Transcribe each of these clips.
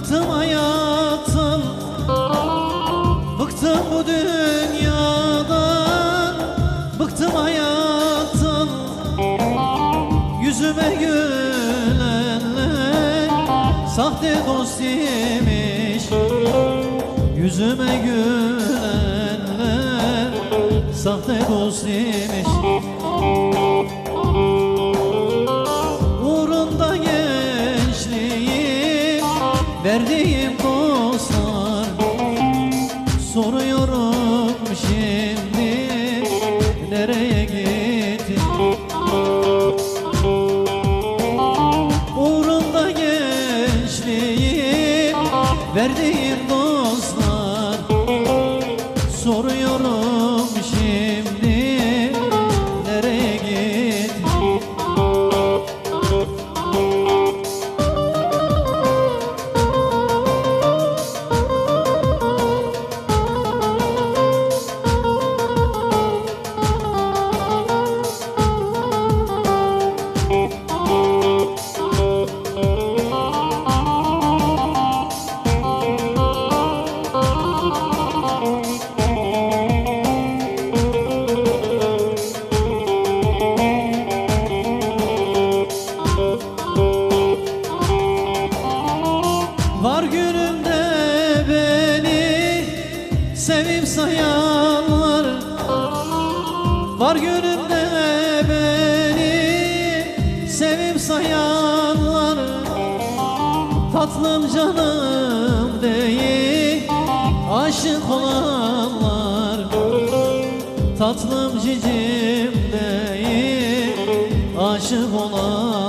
Bıktım hayatım. Bıktım bu dünyadan. Bıktım hayatım. Yüzüme gülenler Sahte dost imiş Yüzüme gülenler Sahte dost imiş Verdiğim dostlar Soruyorum şimdi Nereye gitti? Uğrunda gençliğim Verdiğim dostlar Var günümde beni sevip sayanlar. Var günümde beni sevip sayanlar. Tatlım canım değil aşık olanlar. Tatlım cicim değil aşık olanlar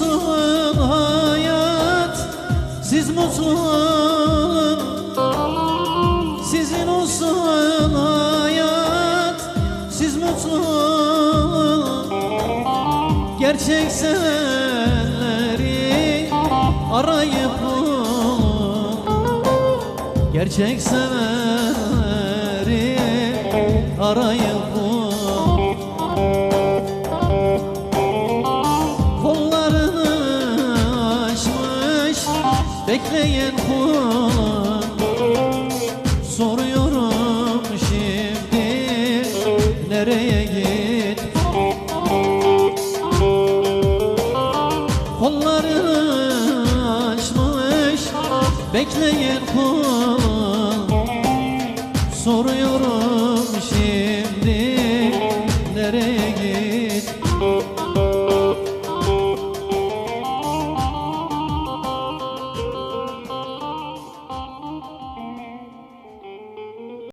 Olsun hayat Siz mutlu olun Sizin olsun hayat Siz mutlu olun Gerçek sevenleri arayıp Gerçek sevenleri arayıp bekleyen kulun Soruyorum şimdi. Nereye git? Kollarını açmış. Bekleyen kulun